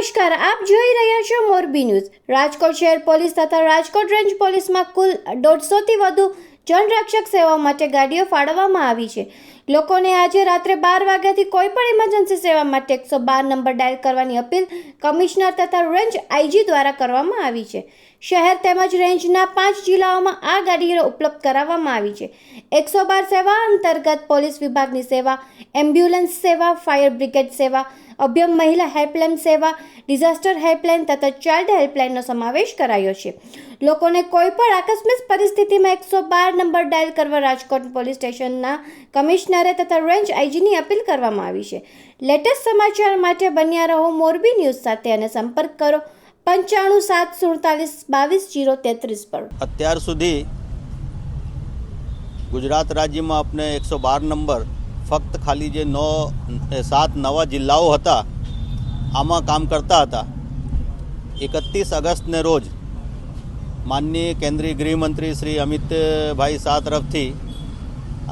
નમસ્કાર, આપ જોઈ રહ્યા છો મોરબી ન્યૂઝ. રાજકોટ શહેર પોલીસ તથા રાજકોટ રેન્જ પોલીસમાં કુલ દોઢસોથી વધુ જનરક્ષક સેવા માટે ગાડીઓ ફાળવવામાં આવી છે. લોકોને આજે રાત્રે બાર વાગ્યાથી કોઈ પણ ઇમરજન્સી સેવા માટે એકસો બાર નંબર ડાયલ કરવાની અપીલ કમિશનર તથા રેન્જ આઈજી દ્વારા કરવામાં આવી છે. શહેર તેમજ રેન્જના પાંચ જિલ્લાઓમાં આ ગાડીઓ ઉપલબ્ધ કરાવવામાં આવી છે. એકસો બાર સેવા અંતર્ગત પોલીસ વિભાગની સેવા, એમ્બ્યુલન્સ સેવા, ફાયર બ્રિગેડ સેવા અભ્યમ મહિલા હેલ્પલાઇન સેવા, ડિઝાસ્ટર હેલ્પલાઇન તથા ચાઇલ્ડ હેલ્પલાઇનનો સમાવેશ કરાયો છે. લોકોને કોઈ પણ આકસ્મિક પરિસ્થિતિમાં એકસો બાર નંબર ડાયલ કરવા રાજકોટ પોલીસ સ્ટેશનના કમિશનરે તથા રેન્જ આઈજીની અપીલ કરવામાં આવી છે. લેટેસ્ટ સમાચાર માટે બન્યા રહો મોરબી ન્યૂઝ સાથે અને સંપર્ક કરો પંચાણું સાત સુડતાલીસ બાવીસ જીરો તેત્રીસ પર. અત્યાર સુધી ગુજરાત રાજ્યમાં આપણે એકસો બાર નંબર ફક્ત ખાલી જે નવ સાત નવા જિલ્લાઓ હતા, આમાં કામ કરતા હતા. એકત્રીસ ઓગસ્ટને રોજ માનનીય કેન્દ્રીય ગૃહમંત્રી શ્રી અમિતભાઈ શાહ તરફથી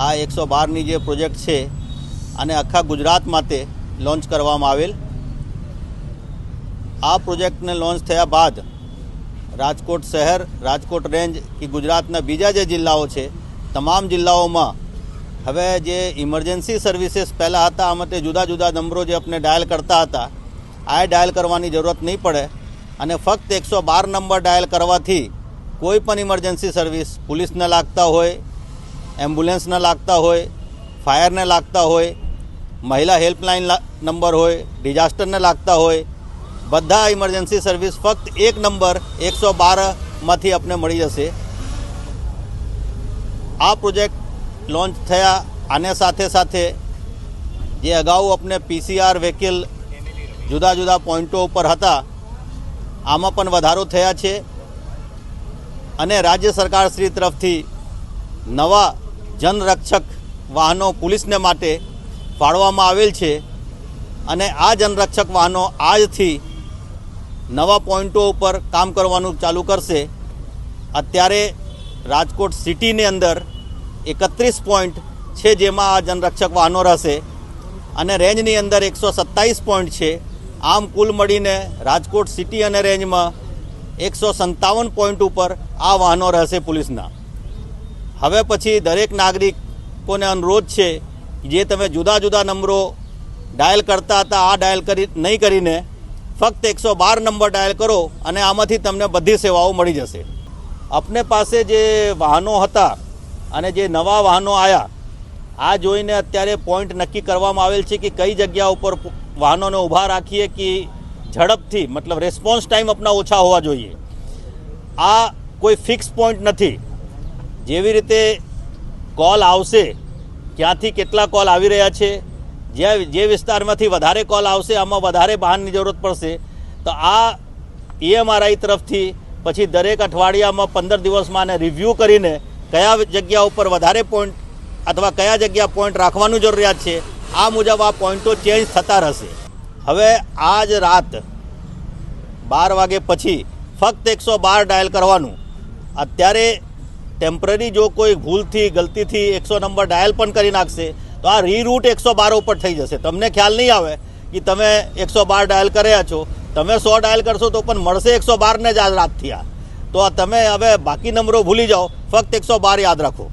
આ એકસો બારની જે પ્રોજેક્ટ છે અને આખા ગુજરાત માટે લોન્ચ કરવામાં આવેલ. આ પ્રોજેક્ટને લોન્ચ થયા બાદ રાજકોટ શહેર, રાજકોટ રેન્જ કે ગુજરાતના બીજા જે જિલ્લાઓ છે, તમામ જિલ્લાઓમાં હવે જે ઇમરજન્સી સર્વિસીસ પહેલાં હતા, આમાં તે જુદા જુદા નંબરો જે આપણે ડાયલ કરતા હતા, આ ડાયલ કરવાની જરૂરત નહીં પડે. અને ફક્ત એકસો બાર નંબર ડાયલ કરવાથી કોઈ પણ ઇમરજન્સી સર્વિસ પોલીસને લાગતા હોય એમ્બ્યુલન્સને લાગતા હોય ફાયરને લાગતા હોય, મહિલા હેલ્પલાઇન નંબર હોય ડિઝાસ્ટરને લાગતા હોય, બધા ઇમરજન્સી સર્વિસ ફક્ત એક નંબર એકસો બારમાંથી આપણે મળી જશે. આ પ્રોજેક્ટ લોન્ચ થયા. આને સાથે સાથે જે અગાઉ આપણે પીસીઆર વ્હીકલ જુદા જુદા પોઈન્ટો ઉપર હતા, આમાં પણ વધારો થયા છે. અને રાજ્ય સરકાર શ્રી તરફથી નવા જનરક્ષક વાહનો પોલીસને માટે ફાળવામાં આવેલ છે. અને આ જનરક્ષક વાહનો આજથી નવા પોઈન્ટો ઉપર કામ કરવાનું ચાલુ કરશે. અત્યારે રાજકોટ સિટીની અંદર એકત્રીસ પોઈન્ટ છે જેમાં આ જનરક્ષક વાહનો રહેશે અને રેન્જની અંદર એકસો સત્તાવીસ પોઈન્ટ છે. આમ કુલ મળીને રાજકોટ સિટી અને રેન્જમાં એકસો સત્તાવન પોઈન્ટ ઉપર આ વાહનો રહેશે પોલીસના. હવે પછી દરેક નાગરિકોને અનુરોધ છે જે તમે જુદા જુદા નંબરો ડાયલ કરતા હતા, આ ડાયલ કરી નહીં કરીને ફક્ત એકસો બાર નંબર ડાયલ કરો અને આમાંથી તમને બધી સેવાઓ મળી જશે. આપને પાસે જે વાહનો હતા અને જે નવા વાહનો આવ્યા આ જોઈને અત્યારે પોઈન્ટ નક્કી કરવામાં આવેલ છે કે કઈ જગ્યા ઉપર વાહનોને ઊભા રાખીએ કે ઝડપથી, મતલબ રેસ્પોન્સ ટાઈમ આપણા ઓછા હોવા જોઈએ. આ કોઈ ફિક્સ પોઈન્ટ નથી. જેવી રીતે કોલ આવશે, ક્યાંથી કેટલા કોલ આવી રહ્યા છે, જે જે વિસ્તારમાંથી વધારે કોલ આવશે, આમાં વધારે વાહનની જરૂરત પડશે, તો આ ઈએમઆરઆઈ તરફથી, પછી દરેક અઠવાડિયામાં પંદર દિવસમાં આને રિવ્યૂ કરીને કયા જગ્યા ઉપર વધારે પોઈન્ટ અથવા કયા જગ્યા પોઈન્ટ રાખવાનું જરૂરિયાત છે, આ મુજબ આ પોઈન્ટો ચેન્જ થતા રહેશે. હવે આજ રાત બાર વાગે પછી ફક્ત એકસો બાર ડાયલ કરવાનું. અત્યારે ટેમ્પરરી જો કોઈ ભૂલથી, ગલતીથી એકસો નંબર ડાયલ પણ કરી નાખશે, તો આ રીરૂટ એકસો બાર ઉપર થઈ જશે. તમને ખ્યાલ નહીં આવે કે તમે એકસો બાર ડાયલ કર્યા છો. તમે સો ડાયલ કરશો તો પણ મળશે એકસો બારને જ આ રાતથી આ. તો તમે હવે બાકી નંબરો ભૂલી જાઓ. ફક્ત એકસો બાર યાદ રાખો.